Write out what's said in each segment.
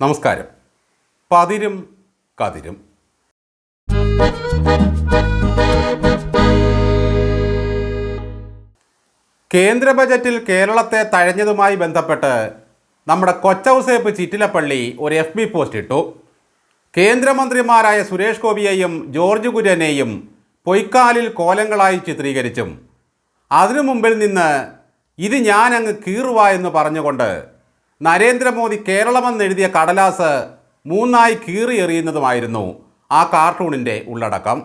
നമസ്കാരം. പതിരും കതിരും. കേന്ദ്ര ബജറ്റിൽ കേരളത്തെ തഴഞ്ഞതുമായി ബന്ധപ്പെട്ട് നമ്മുടെ കൊച്ചൗസേപ്പ് ചിറ്റിലപ്പള്ളി ഒരു എഫ് ബി പോസ്റ്റ് ഇട്ടു. കേന്ദ്രമന്ത്രിമാരായ സുരേഷ് ഗോപിയെയും ജോർജ് കുര്യനെയും പൊയ്ക്കാലിൽ കോലങ്ങളായി ചിത്രീകരിച്ചും. അതിനു മുമ്പിൽ നിന്ന് ഇത് ഞാനങ്ങ് കീറുവ എന്ന് പറഞ്ഞുകൊണ്ട് നരേന്ദ്രമോദി കേരളമെന്നെഴുതിയ കടലാസ് മൂന്നായി കീറി എറിയുന്നതുമായിരുന്നു ആ കാർട്ടൂണിന്റെ ഉള്ളടക്കം.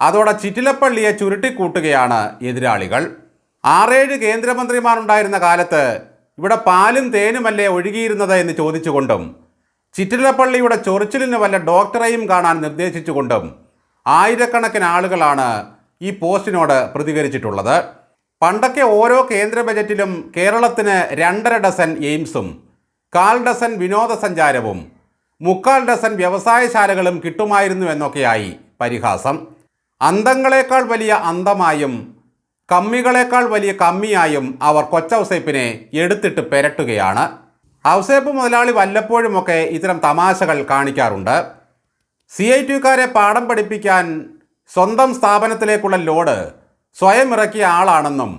അതോടെ ചിറ്റിലപ്പള്ളിയെ ചുരുട്ടിക്കൂട്ടുകയാണ് എതിരാളികൾ. ആറേഴ് കേന്ദ്രമന്ത്രിമാരുണ്ടായിരുന്ന കാലത്ത് ഇവിടെ പാലും തേനുമല്ലേ ഒഴുകിയിരുന്നത് എന്ന് ചോദിച്ചുകൊണ്ടും ചിറ്റിലപ്പള്ളിയുടെ ചൊറിച്ചിലിന് വല്ല ഡോക്ടറെയും കാണാൻ നിർദ്ദേശിച്ചുകൊണ്ടും ആയിരക്കണക്കിന് ആളുകളാണ് ഈ പോസ്റ്റിനോട് പ്രതികരിച്ചിട്ടുള്ളത്. പണ്ടൊക്കെ ഓരോ കേന്ദ്ര ബജറ്റിലും കേരളത്തിന് രണ്ടര ഡസൻ എയിംസും കാൽ ഡസൻ വിനോദസഞ്ചാരവും മുക്കാൽ ഡസൻ വ്യവസായശാലകളും കിട്ടുമായിരുന്നു എന്നൊക്കെയായി പരിഹാസം. അന്തങ്ങളെക്കാൾ വലിയ അന്തമായും കമ്മികളെക്കാൾ വലിയ കമ്മിയായും അവർ കൊച്ചൗസേപ്പിനെ എടുത്തിട്ട് പെരട്ടുകയാണ്. ഔസേപ്പ് മുതലാളി വല്ലപ്പോഴുമൊക്കെ ഇത്തരം തമാശകൾ കാണിക്കാറുണ്ട്. സി ഐ ടിക്കാരെ പാഠം പഠിപ്പിക്കാൻ സ്വന്തം സ്ഥാപനത്തിലേക്കുള്ള ലോഡ് സ്വയം ഇറക്കിയ ആളാണെന്നും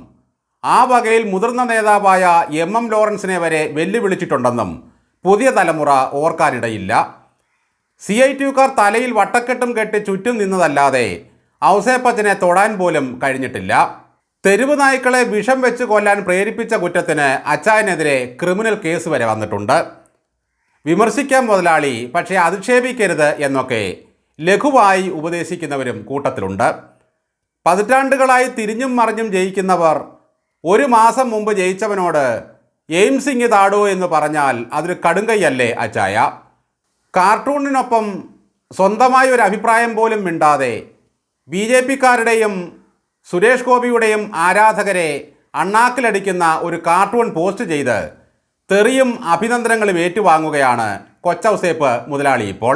ആ വകയിൽ മുതിർന്ന നേതാവായ എം എം ലോറൻസിനെ വരെ വെല്ലുവിളിച്ചിട്ടുണ്ടെന്നും പുതിയ തലമുറ ഓർക്കാനിടയില്ല. സി ഐ ടിയുക്കാർ തലയിൽ വട്ടക്കെട്ടും കെട്ടി ചുറ്റും നിന്നതല്ലാതെ ഔസേപ്പച്ചനെ തൊടാൻ പോലും കഴിഞ്ഞിട്ടില്ല. തെരുവ് നായ്ക്കളെ വിഷം വെച്ച് കൊല്ലാൻ പ്രേരിപ്പിച്ച കുറ്റത്തിന് അച്ചായനെതിരെ ക്രിമിനൽ കേസ് വരെ വന്നിട്ടുണ്ട്. വിമർശിക്കാൻ മുതലാളി പക്ഷേ അധിക്ഷേപിക്കരുത് എന്നൊക്കെ ലഘുവായി ഉപദേശിക്കുന്നവരും കൂട്ടത്തിലുണ്ട്. പതിറ്റാണ്ടുകളായി തിരിഞ്ഞും മറിഞ്ഞും ജയിക്കുന്നവർ ഒരു മാസം മുമ്പ് ജയിച്ചവനോട് എയിംസിങ് താടോ എന്ന് പറഞ്ഞാൽ അതൊരു കടുങ്കൈയല്ലേ അച്ചായ? കാർട്ടൂണിനൊപ്പം സ്വന്തമായ ഒരു അഭിപ്രായം പോലും മിണ്ടാതെ ബി ജെ പിക്കാരുടെയും സുരേഷ് ഗോപിയുടെയും ആരാധകരെ അണ്ണാക്കിലടിക്കുന്ന ഒരു കാർട്ടൂൺ പോസ്റ്റ് ചെയ്ത് തെറിയും അഭിനന്ദനങ്ങളും ഏറ്റുവാങ്ങുകയാണ് കൊച്ചൗസേപ്പ് മുതലാളി ഇപ്പോൾ.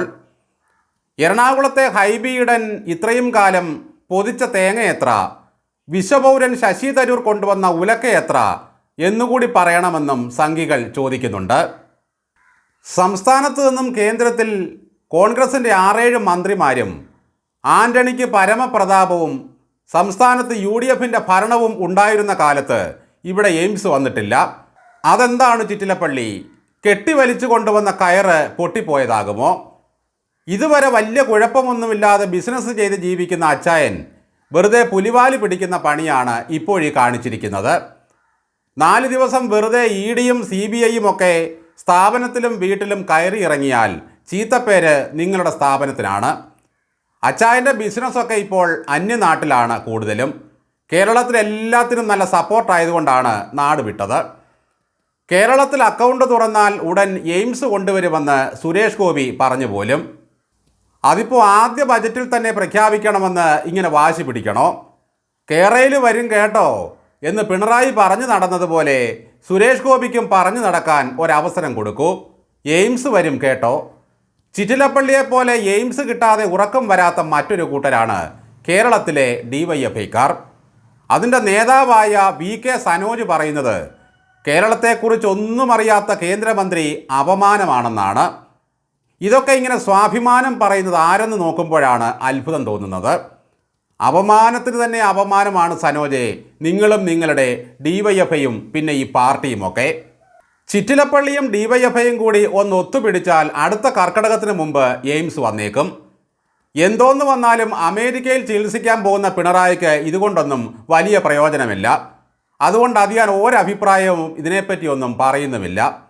എറണാകുളത്തെ ഹൈബിയിടൻ ഇത്രയും കാലം പൊതിച്ച തേങ്ങ എത്ര? വിശ്വപൗരൻ ശശി തരൂർ കൊണ്ടുവന്ന ഉലക്ക എത്ര? എന്നുകൂടി പറയണമെന്നും സംഘികൾ ചോദിക്കുന്നുണ്ട്. സംസ്ഥാനത്ത് നിന്നും കേന്ദ്രത്തിൽ കോൺഗ്രസിന്റെ ആറേഴ് മന്ത്രിമാരും ആന്റണിക്ക് പരമപ്രതാപവും സംസ്ഥാനത്ത് യു ഡി എഫിന്റെ ഭരണവും ഉണ്ടായിരുന്ന കാലത്ത് ഇവിടെ എയിംസ് വന്നിട്ടില്ല. അതെന്താണ് ചിറ്റിലപ്പള്ളി? കെട്ടിവലിച്ചു കൊണ്ടുവന്ന കയറ് പൊട്ടിപ്പോയതാകുമോ? ഇതുവരെ വലിയ കുഴപ്പമൊന്നുമില്ലാതെ ബിസിനസ് ചെയ്ത് ജീവിക്കുന്ന അച്ചായൻ വെറുതെ പുലിവാലി പിടിക്കുന്ന പണിയാണ് ഇപ്പോഴീ കാണിച്ചിരിക്കുന്നത്. നാല് ദിവസം വെറുതെ ഇ ഡിയും സി ബി ഐയും ഒക്കെ സ്ഥാപനത്തിലും വീട്ടിലും കയറി ഇറങ്ങിയാൽ ചീത്തപ്പേര് നിങ്ങളുടെ സ്ഥാപനത്തിനാണ്. അച്ചായന്റെ ബിസിനസ്സൊക്കെ ഇപ്പോൾ അന്യനാട്ടിലാണ് കൂടുതലും. കേരളത്തിൽ എല്ലാത്തിനും നല്ല സപ്പോർട്ടായതുകൊണ്ടാണ് നാട് വിട്ടത്. കേരളത്തിൽ അക്കൗണ്ട് തുറന്നാൽ ഉടൻ എയിംസ് കൊണ്ടുവരുമെന്ന് സുരേഷ് ഗോപി പറഞ്ഞു പോലും. അതിപ്പോൾ ആദ്യ ബജറ്റിൽ തന്നെ പ്രഖ്യാപിക്കണമെന്ന് ഇങ്ങനെ വാശി പിടിക്കണോ? കേരളയിൽ വരും കേട്ടോ എന്ന് പിണറായി പറഞ്ഞു നടന്നതുപോലെ സുരേഷ് ഗോപിക്കും പറഞ്ഞു നടക്കാൻ ഒരവസരം കൊടുക്കൂ. എയിംസ് വരും കേട്ടോ. ചിറ്റിലപ്പള്ളിയെ പോലെ എയിംസ് കിട്ടാതെ ഉറക്കം വരാത്ത മറ്റൊരു കൂട്ടരാണ് കേരളത്തിലെ ഡിവൈഎഫ്ഐക്കാർ. അതിന്റെ നേതാവായ വി കെ സനോജ് പറയുന്നത് കേരളത്തെക്കുറിച്ചൊന്നും അറിയാത്ത കേന്ദ്രമന്ത്രി അപമാനമാണെന്നാണ്. ഇതൊക്കെ ഇങ്ങനെ സ്വാഭിമാനം പറയുന്നത് ആരെന്ന് നോക്കുമ്പോഴാണ് അത്ഭുതം തോന്നുന്നത്. അപമാനത്തിന് തന്നെ അപമാനമാണ് സനോജെ. നിങ്ങളും നിങ്ങളുടെ ഡിവൈഎഫ്ഐയും പിന്നെ ഈ പാർട്ടിയുമൊക്കെ ചിറ്റിലപ്പള്ളിയും ഡിവൈഎഫ്ഐയും കൂടി ഒന്ന് ഒത്തുപിടിച്ചാൽ അടുത്ത കർക്കടകത്തിന് മുമ്പ് എയിംസ് വന്നേക്കും. എന്തോന്ന് വന്നാലും അമേരിക്കയിൽ ചികിത്സിക്കാൻ പോകുന്ന പിണറായിക്ക് ഇതുകൊണ്ടൊന്നും വലിയ പ്രയോജനമില്ല. അതുകൊണ്ട് അധികം ഒരഭിപ്രായവും ഇതിനെപ്പറ്റിയൊന്നും പറയുന്നുമില്ല.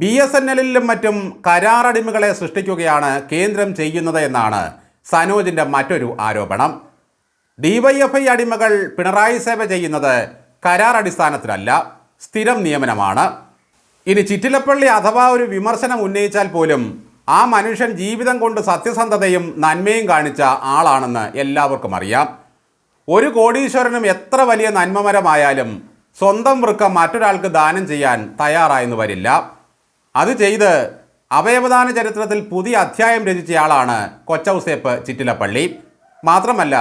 ബി എസ് എൻ എല്ലിലും മറ്റും കരാറടിമകളെ സൃഷ്ടിക്കുകയാണ് കേന്ദ്രം ചെയ്യുന്നത് എന്നാണ് സനോജിന്റെ മറ്റൊരു ആരോപണം. ഡിവൈഎഫ്ഐ അടിമകൾ പിണറായി സേവ ചെയ്യുന്നത് കരാർ അടിസ്ഥാനത്തിലല്ല സ്ഥിരം നിയമനമാണ്. ഇനി ചിറ്റിലപ്പള്ളി അഥവാ ഒരു വിമർശനം ഉന്നയിച്ചാൽ പോലും ആ മനുഷ്യൻ ജീവിതം കൊണ്ട് സത്യസന്ധതയും നന്മയും കാണിച്ച ആളാണെന്ന് എല്ലാവർക്കും അറിയാം. ഒരു കോടീശ്വരനും എത്ര വലിയ നന്മമരമായാലും സ്വന്തം വൃക്കം മറ്റൊരാൾക്ക് ദാനം ചെയ്യാൻ തയ്യാറായെന്ന് വരില്ല. അത് ചെയ്ത് അവയവദാന ചരിത്രത്തിൽ പുതിയ അധ്യായം രചിച്ചയാളാണ് കൊച്ചൗസേപ്പ് ചിറ്റിലപ്പള്ളി. മാത്രമല്ല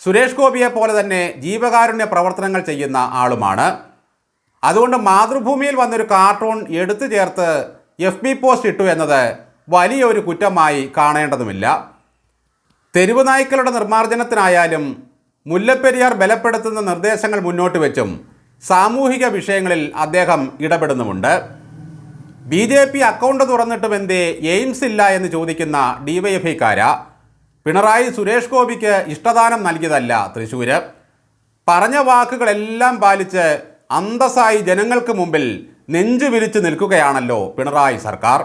സുരേഷ് ഗോപിയെ പോലെ തന്നെ ജീവകാരുണ്യ പ്രവർത്തനങ്ങൾ ചെയ്യുന്ന ആളുമാണ്. അതുകൊണ്ട് മാതൃഭൂമിയിൽ വന്നൊരു കാർട്ടൂൺ എടുത്തു ചേർത്ത് എഫ് ബി പോസ്റ്റ് ഇട്ടു എന്നത് വലിയൊരു കുറ്റമായി കാണേണ്ടതുമില്ല. തെരുവ് നായ്ക്കളുടെ നിർമ്മാർജനത്തിനായാലും മുല്ലപ്പെരിയാർ ബലപ്പെടുത്തുന്ന നിർദ്ദേശങ്ങൾ മുന്നോട്ട് വെച്ചും സാമൂഹിക വിഷയങ്ങളിൽ അദ്ദേഹം ഇടപെടുന്നുമുണ്ട്. ബി ജെ പി അക്കൗണ്ട് തുറന്നിട്ടും എന്തേ എയിംസ് ഇല്ല എന്ന് ചോദിക്കുന്ന ഡിവൈഎഫ്ഐക്കാര. പിണറായി സുരേഷ് ഗോപിക്ക് ഇഷ്ടദാനം നൽകിയതല്ല തൃശ്ശൂര് പറഞ്ഞ വാക്കുകളെല്ലാം പാലിച്ച് അന്തസ്സായി ജനങ്ങൾക്ക് മുമ്പിൽ നെഞ്ചു വിരിച്ചു നിൽക്കുകയാണല്ലോ പിണറായി സർക്കാർ.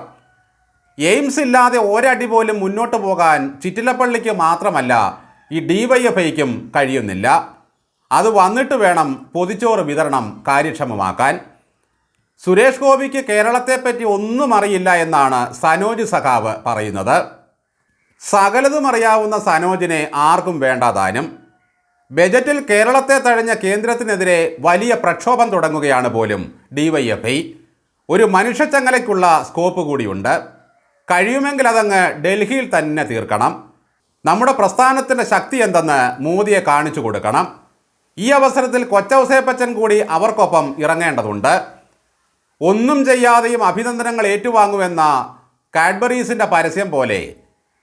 എയിംസ് ഇല്ലാതെ ഒരടി പോലും മുന്നോട്ട് പോകാൻ ചിറ്റിലപ്പള്ളിക്ക് മാത്രമല്ല ഈ ഡിവൈഎഫ്ഐക്കും കഴിയുന്നില്ല. അത് വന്നിട്ട് വേണം പൊതിച്ചോറ് വിതരണം കാര്യക്ഷമമാക്കാൻ. സുരേഷ് ഗോപിക്ക് കേരളത്തെപ്പറ്റി ഒന്നും അറിയില്ല എന്നാണ് സനോജ് സഖാവ് പറയുന്നത്. സകലതും അറിയാവുന്ന സനോജിനെ ആർക്കും വേണ്ടാതാനും ബജറ്റിൽ കേരളത്തെ തഴഞ്ഞ കേന്ദ്രത്തിനെതിരെ വലിയ പ്രക്ഷോഭം തുടങ്ങുകയാണ് പോലും ഡിവൈഎഫ്ഐ. ഒരു മനുഷ്യച്ചങ്ങലയ്ക്കുള്ള സ്കോപ്പ് കൂടിയുണ്ട്. കഴിയുമെങ്കിൽ അതങ്ങ് ഡൽഹിയിൽ തന്നെ തീർക്കണം. നമ്മുടെ പ്രസ്ഥാനത്തിന്റെ ശക്തി എന്തെന്ന് മോദിയെ കാണിച്ചു കൊടുക്കണം. ഈ അവസരത്തിൽ കൊച്ചൗസേപ്പച്ചൻ കൂടി അവർക്കൊപ്പം ഇറങ്ങേണ്ടതുണ്ട്. ഒന്നും ചെയ്യാതെയും അഭിനന്ദനങ്ങൾ ഏറ്റുവാങ്ങുമെന്ന കാഡ്ബറീസിന്റെ പരസ്യം പോലെ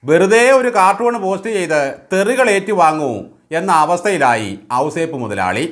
വെറുതെ ഒരു കാർട്ടൂൺ പോസ്റ്റ് ചെയ്ത് തെറികൾ ഏറ്റുവാങ്ങൂ എന്ന അവസ്ഥയിലായി ഔസേപ്പ് മുതലാളി.